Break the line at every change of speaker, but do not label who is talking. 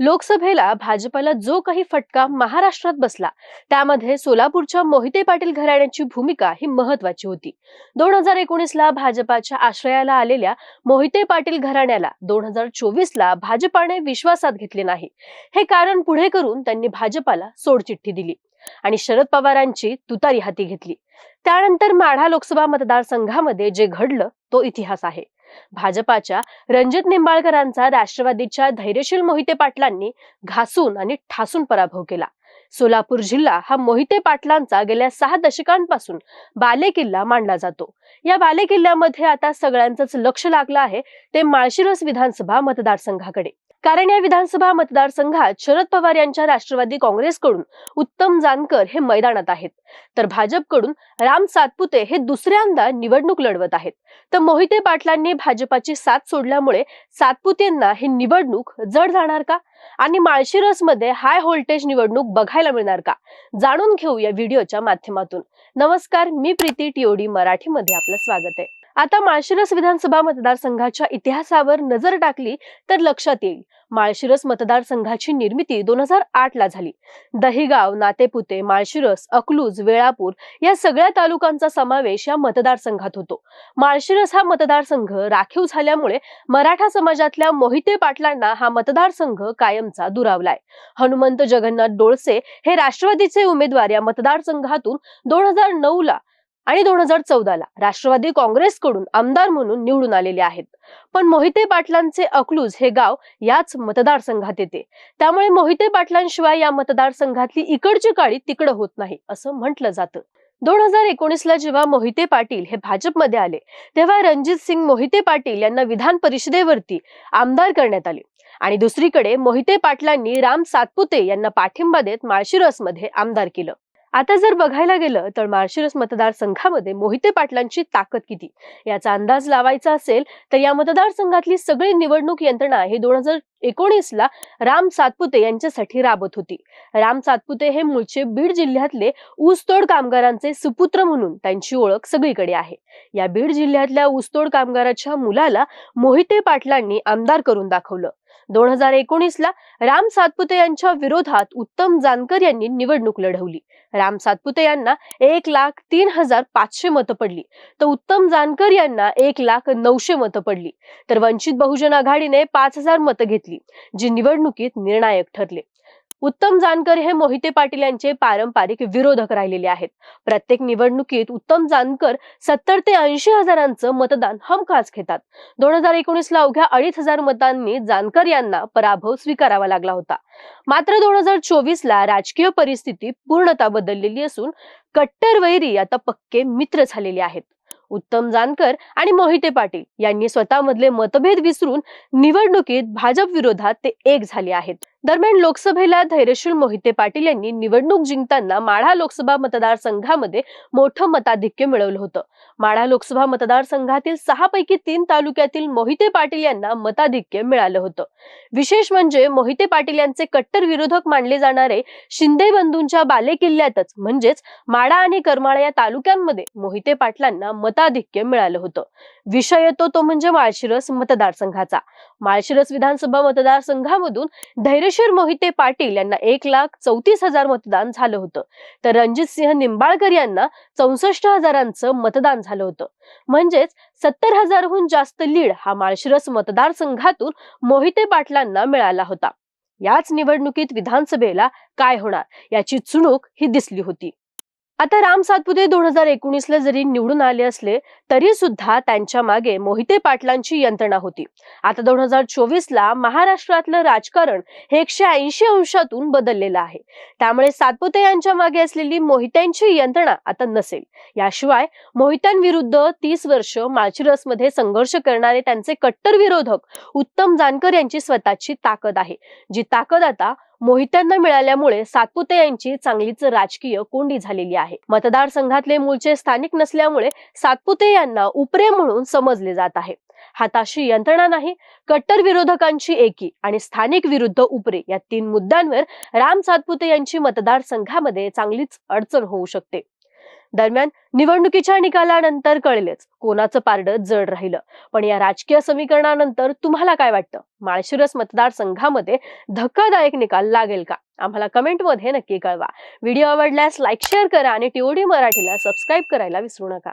लोकसभेला भाजपला जो काही फटका महाराष्ट्रात बसला त्यामध्ये सोलापूरच्या मोहिते पाटील घराण्याची भूमिका ही महत्वाची होती. दोन हजार एकोणीसला भाजपाच्या आश्रयाला आलेल्या मोहिते पाटील घराण्याला दोन हजार चोवीसला भाजपाने विश्वासात घेतले नाही. हे कारण पुढे करून त्यांनी भाजपाला सोडचिठ्ठी दिली आणि शरद पवारांची तुतारी हाती घेतली. त्यानंतर माढा लोकसभा मतदारसंघामध्ये जे घडलं तो इतिहास आहे. भाजपाच्या रणजित निंबाळकरांचा राष्ट्रवादीच्या धैर्यशील मोहिते पाटलांनी घासून आणि ठासून पराभव केला. सोलापूर जिल्हा हा मोहिते पाटलांचा गेल्या सहा दशकांपासून बालेकिल्ला मानला जातो. या बालेकिल्ल्यामध्ये आता सगळ्यांचंच लक्ष लागलं आहे ते माळशिरस विधानसभा मतदारसंघाकडे. कारण या विधानसभा मतदारसंघात शरद पवार यांच्या राष्ट्रवादी काँग्रेसकडून उत्तम जानकर हे मैदानात आहेत. तर भाजपकडून राम सातपुते हे दुसऱ्यांदा निवडणूक लढवत आहेत. तर मोहिते पाटलांनी भाजपाची साथ सोडल्यामुळे सातपुतेंना ही निवडणूक जड जाणार का? आणि माळशिरसमध्ये हाय व्होल्टेज निवडणूक बघायला मिळणार का? जाणून घेऊ या व्हिडिओच्या माध्यमातून. नमस्कार मी प्रीती टिओडी मराठीमध्ये आपलं स्वागत आहे. आता माळशिरस विधानसभा मतदारसंघाच्या इतिहासावर नजर टाकली तर लक्षात येईल. माळशिरस मतदारसंघाची निर्मिती दोन हजार आठ ला झाली. दहिगाव नातेपुते माळशिरस अकलूज वेळापूर या सगळ्या तालुकांचा समावेश या मतदारसंघात होतो. माळशिरस हा मतदारसंघ राखीव झाल्यामुळे मराठा समाजातल्या मोहिते पाटलांना हा मतदारसंघ कायमचा दुरावलाय. हनुमंत जगन्नाथ डोळसे हे राष्ट्रवादीचे उमेदवार या मतदारसंघातून दोन हजार नऊ ला आणि दोन हजार चौदाला राष्ट्रवादी काँग्रेसकडून आमदार म्हणून निवडून आलेले आहेत. पण मोहिते पाटलांचे अकलूज हे गाव याच मतदारसंघात येते. त्यामुळे मोहिते पाटलांशिवाय या मतदारसंघातली इकडची काळी तिकडं होत नाही असं म्हटलं जातं. दोन हजार एकोणीसला जेव्हा मोहिते पाटील हे भाजपमध्ये आले तेव्हा रणजित सिंग मोहिते पाटील यांना विधान परिषदेवरती आमदार करण्यात आले. आणि दुसरीकडे मोहिते पाटलांनी राम सातपुते यांना पाठिंबा देत माळशिरसमध्ये आमदार केलं. आता जर बघायला गेलं तर माळशिरस मतदारसंघामध्ये मोहिते पाटलांची ताकद किती? याचा अंदाज लावायचा असेल तर या मतदारसंघातली सगळी निवडणूक यंत्रणा ही दोन हजार एकोणीसला राम सातपुते यांच्यासाठी राबत होती. राम सातपुते हे मूळचे बीड जिल्ह्यातले ऊसतोड कामगारांचे सुपुत्र म्हणून त्यांची ओळख सगळीकडे आहे. या बीड जिल्ह्यातल्या ऊसतोड कामगाराच्या मुलाला मोहिते पाटलांनी आमदार करून दाखवलं. दोन हजार एकोणीस ला राम सातपुते यांच्या विरोधात उत्तम जानकर यांनी निवडणूक लढवली. राम सातपुते यांना एक लाख तीन हजार पाचशे मतं पडली. तर उत्तम जानकर यांना एक लाख नऊशे मतं पडली. तर वंचित बहुजन आघाडीने पाच हजार मतं घेतली जी निवडणुकीत निर्णायक ठरले. उत्तम जानकर हे मोहिते पाटील यांचे पारंपरिक विरोधक राहिलेले आहेत. प्रत्येक निवडणुकीत उत्तम जानकर सत्तर ते ऐंशी हजारांचं मतदान हमखास घेतात. दोन हजार एकोणीस ला अवघ्या अडीच हजार मतांनी जानकर यांना पराभव स्वीकारावा लागला होता. मात्र दोन हजार चोवीस ला राजकीय परिस्थिती पूर्णतः बदललेली असून कट्टर वैरी आता पक्के मित्र झालेले आहेत. उत्तम जानकर आणि मोहिते पाटील यांनी स्वतःमधले मतभेद विसरून निवडणुकीत भाजप विरोधात ते एक झाले आहेत. दरम्यान लोकसभेला धैर्यशील मोहिते पाटील यांनी निवडणूक जिंकताना माढा लोकसभा मतदारसंघामध्ये मोठं मताधिक्य मिळवलं होतं. माढा लोकसभा मतदारसंघातील सहा पैकी तीन तालुक्यातील मोहिते पाटील यांना मताधिक्य मिळालं होतं. विशेष म्हणजे मोहिते पाटील यांचे कट्टर विरोधक मानले जाणारे शिंदे बंधूंच्या बालेकिल्ल्यातच म्हणजेच माढा आणि करमाळा या तालुक्यांमध्ये मोहिते पाटलांना मत मताधिक्य मिळालं होतं. विषय येतो तो म्हणजे माळशिरस मतदारसंघाचा. माळशिरस विधानसभा मतदारसंघामधून धैर्यशीर मोहिते पाटील यांना एक लाख चौतीस हजार मतदान झालं होतं. तर रणजित सिंह निंबाळकर यांना चौसष्ट हजारांचं मतदान झालं होतं. म्हणजेच सत्तर हजारहून जास्त लीड हा माळशिरस मतदारसंघातून मोहिते पाटलांना मिळाला होता. याच निवडणुकीत विधानसभेला काय होणार? याची चुणूक ही दिसली होती. आता राम सातपुते दोन हजार एकोणीस ला जरी निवडून आले असले तरी सुद्धा त्यांच्या मागे मोहिते पाटलांची यंत्रणा होती. आता दोन हजार चोवीस ला महाराष्ट्रातलं राजकारण हे एकशे ऐंशी अंशातून बदललेलं आहे. त्यामुळे सातपुते यांच्या मागे असलेली मोहित्यांची यंत्रणा आता नसेल. याशिवाय मोहित्यांविरुद्ध तीस वर्ष माळशिरसमध्ये संघर्ष करणारे त्यांचे कट्टर विरोधक उत्तम जानकर यांची स्वतःची ताकद आहे. जी ताकद आता मोहित्यांना मिळाल्यामुळे सातपुते यांची चांगलीच राजकीय कोंडी झालेली आहे. मतदारसंघातले मूळचे स्थानिक नसल्यामुळे सातपुते यांना उपरे म्हणून समजले जात आहे. हाताशी यंत्रणा नाही कट्टर विरोधकांची एकी आणि स्थानिक विरुद्ध उपरे या तीन मुद्द्यांवर राम सातपुते यांची मतदारसंघामध्ये चांगलीच अडचण होऊ शकते. दरम्यान निवडणुकीच्या निकालानंतर कळलेच कोणाचं पारडं जड राहिलं. पण या राजकीय समीकरणानंतर तुम्हाला काय वाटतं? माळशिरस मतदारसंघामध्ये धक्कादायक निकाल लागेल का? आम्हाला कमेंटमध्ये नक्की कळवा. व्हिडिओ आवडल्यास लाईक शेअर करा आणि टीओडी मराठीला सबस्क्राईब करायला विसरू नका.